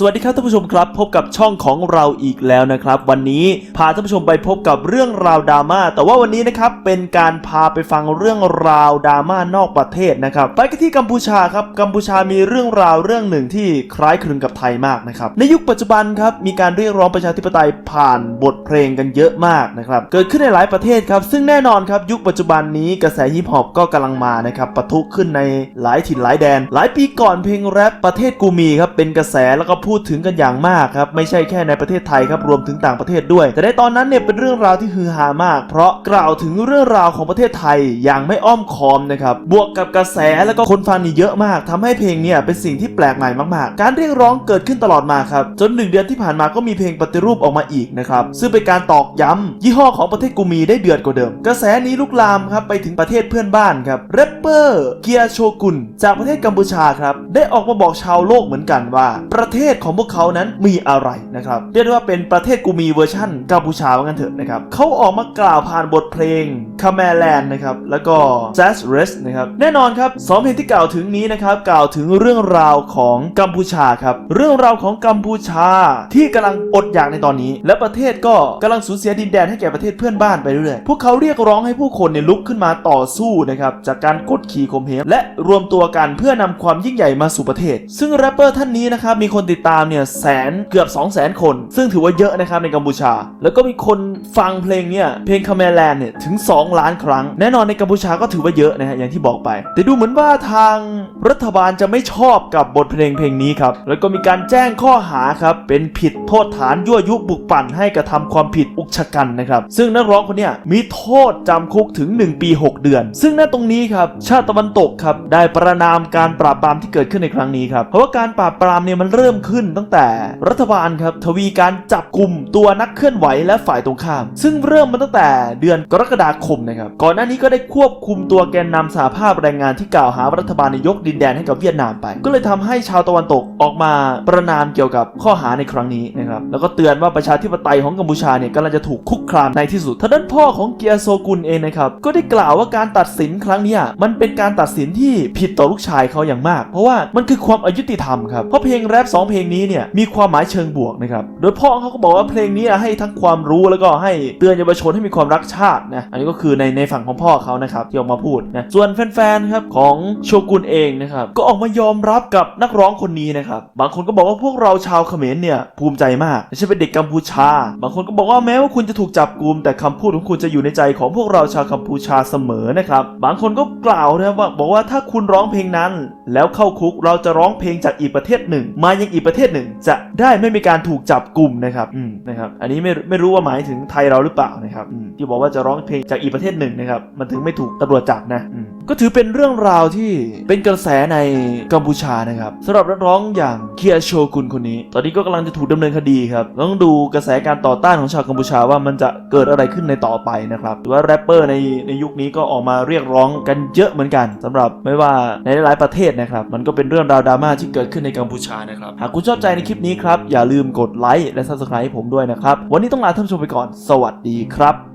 สวัสดีครับท่านผู้ชมครับ พบกับช่องของเราอีกแล้วนะครับ วันนี้พาท่านผู้ชมไปพบกับเรื่องราวดราม่าแต่ว่าวันนี้นะครับเป็นการพาไปฟังเรื่องราวดราม่านอกประเทศนะครับไปกันที่กัมพูชาครับกัมพูชามีเรื่องราวเรื่องหนึ่งที่คล้ายคลึงกับไทยมากนะครับในยุคปัจจุบันครับมีการเรียกร้องประชาธิปไตยผ่านบทเพลงกันเยอะมากนะครับเกิดขึ้นในหลายประเทศครับซึ่งแน่นอนครับยุคปัจจุบันนี้กระแสฮิปฮอปก็กำลังมานะครับปะทุขึ้นในหลายถิ่นหลายแดน หลายปีก่อนเพลงแรปประเทศกูมีครับเป็นกระแสแล้วก็พูดถึงกันอย่างมากครับไม่ใช่แค่ในประเทศไทยครับรวมถึงต่างประเทศด้วย แต่ในตอนนั้นเนี่ยเป็นเรื่องราวที่ฮือฮามาก เพราะกล่าวถึงเรื่องราวของประเทศไทยอย่างไม่อ้อมค้อมนะครับบวกกับกระแสแล้วก็คนฟังนี่เยอะมากทำให้เพลงเนี่ยเป็นสิ่งที่แปลกใหม่มากๆ การเรียกร้องเกิดขึ้นตลอดมาครับจนหนึ่งเดือนที่ผ่านมาก็มีเพลงปฏิรูปออกมาอีกนะครับซึ่งเป็นการตอกย้ำยี่ห้อของประเทศกูมีได้เดือดกว่าเดิม กระแสนี้ลุกลามครับไปถึงประเทศเพื่อนบ้านครับแรปเปอร์เกียโชกุนจากประเทศกัมพูชาครับได้ออกมาบอกชาวโลกเหมือนกันว่า ประเทศของพวกเขานั้นมีอะไรนะครับเรียกได้ว่าเป็นประเทศกูมีเวอร์ชั่นกัมพูชาว่างั้นเถอะนะครับเขาออกมากล่าวผ่านบทเพลงคาแมแลนด์นะครับแล้วก็ j a z z r e s นะครับแน่นอนครับสองเพลงที่กล่าวถึงนี้นะครับกล่าวถึงเรื่องราวของกัมพูชาครับเรื่องราวของกัมพูชาที่กำลังอดอยากในตอนนี้ และประเทศก็กำลังสูญเสียดินแดนให้แก่ประเทศเพื่อนบ้านไปเรื่อยๆพวกเขาเรียกร้องให้ผู้คนเนี่ยลุกขึ้นมาต่อสู้นะครับจากการกดขี่ข่มเหงและรวมตัวกันเพื่อนำความยิ่งใหญ่มาสู่ประเทศ ซึ่งแรปเปอร์ท่านนี้นะครับมีคนติดตามเนี่ยแสนเกือบ 2 0 0 0 0 0 คน ซึ่งถือว่าเยอะนะครับในกัมพูชา แล้วก็มีคนฟังเพลงเนี่ยเพลงคาเมแลนเนี่ยถึง 2 ล้านครั้ง แน่นอนในกัมพูชาก็ถือว่าเยอะนะฮะอย่างที่บอกไป แต่ดูเหมือนว่าทางรัฐบาลจะไม่ชอบกับบทเพลงเพลงนี้ครับแล้วก็มีการแจ้งข้อหาครับเป็นผิดโทษฐานยั่วยุบุกปั่นให้กระทำความผิดอุกชะกันนะครับซึ่งนักร้องคนนี้มีโทษจำคุกถึง 1 ปี 6 เดือน ซึ่งณตรงนี้ครับชาติตะวันตกครับได้ประนามการปราบปรามที่เกิดขึ้นในครั้งนี้ครับเพราะว่าการปราบปรามเนี่ยมันเริ่มขึ้นขึ้นตั้งแต่รัฐบาลครับทวีการจับกลุ่มตัวนักเคลื่อนไหวและฝ่ายตรงข้าม ซึ่งเริ่มมาตั้งแต่เดือนกรกฎาคมนะครับก่อนหน้านี้ก็ได้ควบคุมตัวแกนนำสหภาพแรงงานที่กล่าวหารัฐบาลในยกดินแดนให้กับเวียดนามไป ก็เลยทำให้ชาวตะวันตกออกมาประนามเกี่ยวกับข้อหาในครั้งนี้นะครับแล้วก็เตือนว่าประชาธิปไตยของกัมพูชาเนี่ยกำลังจะถูกคุกคามในที่สุดทางด้านพ่อของเกียร์โซกุนเองนะครับก็ได้กล่าวว่าการตัดสินครั้งนี้มันเป็นการตัดสินที่ผิดต่อลูกชายเขาอย่างมาก เพราะว่ามันคือความอายุติธรรมครับเพราะเพลงแรปสองเพลงนี้เนี่ยมีความหมายเชิงบวกนะครับ โดยพ่อเขาก็บอกว่าเพลงนี้ให้ทั้งความรู้แล้วก็ให้เตือนเยาวชนให้มีความรักชาตินะ อันนี้ก็คือในในฝั่งของพ่อเขานะครับที่ออกมาพูดนะ ส่วนแฟนๆครับของโชกุนเองนะครับก็ออกมายอมรับกับนักร้องคนนี้นะครับ บางคนก็บอกว่าพวกเราชาวเขมรเนี่ยภูมิใจมากไม่ใช่เป็นเด็กกัมพูชา บางคนก็บอกว่าแม้ว่าคุณจะถูกจับกุม แต่คำพูดของคุณจะอยู่ในใจของพวกเราชาวกัมพูชาเสมอนะครับ บางคนก็กล่าวนะครับว่าบอกว่าถ้าคุณร้องเพลงนั้น แล้วเข้าคุกเราจะร้องเพลงจากอีกประเทศหนึ่ง มายังอีกประเทศหนึ่ง จะได้ไม่มีการถูกจับกลุ่มนะครับอืมนะครับอันนี้ไม่ไม่รู้ว่าหมายถึงไทยเราหรือเปล่านะครับที่บอกว่าจะร้องเพลงจากอีกประเทศหนึ่งนะครับมันถึงไม่ถูกตำรวจจับนะอืม ก็ถือเป็นเรื่องราวที่เป็นกระแสในกัมพูชานะครับสำหรับนักร้องอย่างเคียโชกุนคนนี้ ตอนนี้ก็กำลังจะถูกดำเนินคดีครับต้องดูกระแสการต่อต้านของชาวกัมพูชาว่ามันจะเกิดอะไรขึ้นในต่อไปนะครับหรือว่าแรปเปอร์ในในยุคนี้ก็ออกมาเรียกร้องกันเยอะเหมือนกันสำหรับไม่ว่าในหลายประเทศนะครับมันก็เป็นเรื่องราวดราม่าที่เกิดขึ้นในกัมพูชานะครับหากคุณชอบใจในคลิปนี้ครับอย่าลืมกดไลค์และ subscribe ให้ผมด้วยนะครับวันนี้ต้องลาท่านผู้ชมไปก่อน สวัสดีครับ